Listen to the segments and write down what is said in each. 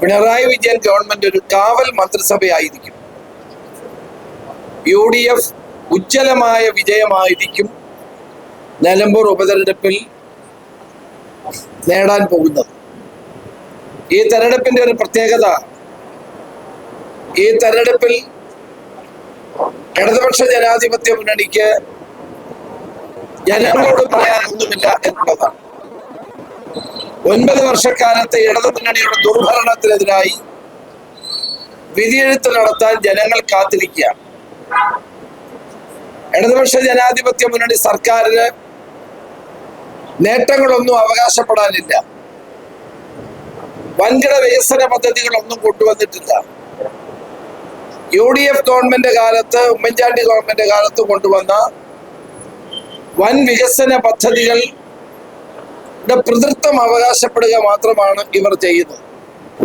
Pinarayi Vijayan government ഒരു കാവൽ മന്ത്രിസഭയായിരിക്കും. U D F ഉജ്ജ്വലമായ വിജയമായിരിക്കും നിലമ്പൂർ ഉപതെരഞ്ഞെടുപ്പിൽ നേടാൻ പോകുന്നത്. ഈ തെരഞ്ഞെടുപ്പിന്റെ ഒരു പ്രത്യേകത ഈ തെരഞ്ഞെടുപ്പിൽ ഇടതുപക്ഷ ജനാധിപത്യ മുന്നണിക്ക് ജനങ്ങളോട് പറയാനൊന്നുമില്ല എന്നുള്ളതാണ്. ഒൻപത് വർഷക്കാലത്തെ ഇടതു മുന്നണിയുടെ ദുർഭരണത്തിനെതിരായി വിധിയെഴുത്ത് നടത്താൻ ജനങ്ങൾ കാത്തിരിക്കുകയാണ് ഇടതുപക്ഷ ജനാധിപത്യ മുന്നണി സർക്കാരിന് നേട്ടങ്ങളൊന്നും അവകാശപ്പെടാനില്ല. വൻകിട വികസന പദ്ധതികളൊന്നും കൊണ്ടുവന്നിട്ടില്ല. യു ഡി എഫ് ഗവൺമെന്റ് കാലത്ത് ഉമ്മൻചാണ്ടി ഗവൺമെന്റ് കാലത്ത് കൊണ്ടുവന്ന വൻ വികസന പദ്ധതികൾ പിതൃത്വം അവകാശപ്പെടുക മാത്രമാണ് ഇവർ ചെയ്യുന്നത്.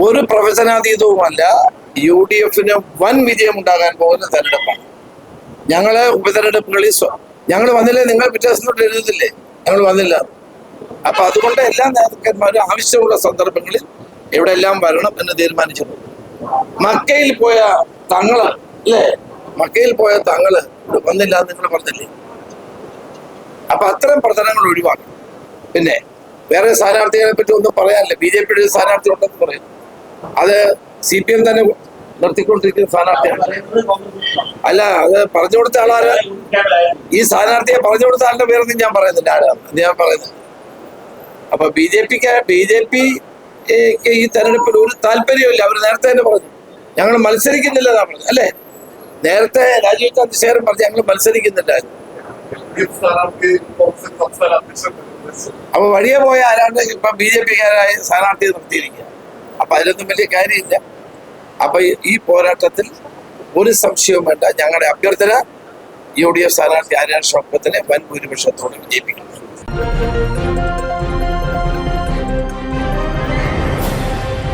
ഒരു പ്രവചനാതീതവുമല്ല യു ഡി എഫിന് വൻ വിജയം ഉണ്ടാകാൻ പോകുന്ന തെരഞ്ഞെടുപ്പാണ്. ഞങ്ങൾ ഉപതെരഞ്ഞെടുപ്പുകളിൽ ഞങ്ങൾ വന്നില്ലേ? നിങ്ങൾ പിറ്റേ എഴുതുന്നില്ലേ? ഞങ്ങൾ വന്നില്ല. അപ്പൊ അതുകൊണ്ട് എല്ലാ നേതാക്കന്മാരും ആവശ്യമുള്ള സന്ദർഭങ്ങളിൽ ഇവിടെ എല്ലാം വരണം എന്ന് തീരുമാനിച്ചിട്ടുണ്ട്. മക്കയിൽ പോയ തങ്ങൾ അല്ലേ? മക്കയിൽ പോയ തങ്ങൾ വന്നില്ല നിങ്ങൾ പറഞ്ഞില്ലേ? അപ്പൊ അത്തരം പ്രചരണങ്ങൾ ഒഴിവാക്കണം. പിന്നെ വേറെ സ്ഥാനാർത്ഥികളെ പറ്റി ഒന്നും പറയാനില്ല. ബി ജെ പിയുടെ ഒരു സ്ഥാനാർത്ഥി ഉണ്ടെന്ന് പറയും. അത് സി പി എം തന്നെ നിർത്തിക്കൊണ്ടിരിക്കുന്ന സ്ഥാനാർത്ഥിയാണ്. അല്ല അത് പറഞ്ഞു കൊടുത്ത ആളാര്? ഈ സ്ഥാനാർത്ഥിയെ പറഞ്ഞു കൊടുത്ത ആളുടെ പേരൊന്നും ഞാൻ പറയുന്നില്ല. ആരാണ് ഞാൻ പറയുന്നത് അപ്പൊ ബി ജെ പിക്ക് ബി ജെ പി ഈ തെരഞ്ഞെടുപ്പിൽ ഒരു താല്പര്യമില്ല അവർ നേരത്തെ തന്നെ പറഞ്ഞു. ഞങ്ങൾ മത്സരിക്കുന്നില്ല എന്നാ പറഞ്ഞു അല്ലേ? നേരത്തെ രാജീവ് ഗാന്ധി ശേഖരൻ പറഞ്ഞു ഞങ്ങൾ മത്സരിക്കുന്നില്ല. അപ്പൊ വഴിയെ പോയ ആരാണ്ട് ഇപ്പൊ ബി ജെ പിക്കാരായ സ്ഥാനാർത്ഥിയെ നിർത്തിയിരിക്കുക. അപ്പൊ അതിലൊന്നും വലിയ കാര്യമില്ല. അപ്പൊ ഈ- പോരാട്ടത്തിൽ ഒരു സംശയവും വേണ്ട. ഞങ്ങളുടെ അഭ്യർത്ഥന യു ഡി എഫ് സ്ഥാനാർത്ഥി ആരാൻ ഷൗക്കത്തിനെ വൻ ഭൂരിപക്ഷത്തോടെ വിജയിപ്പിക്കും.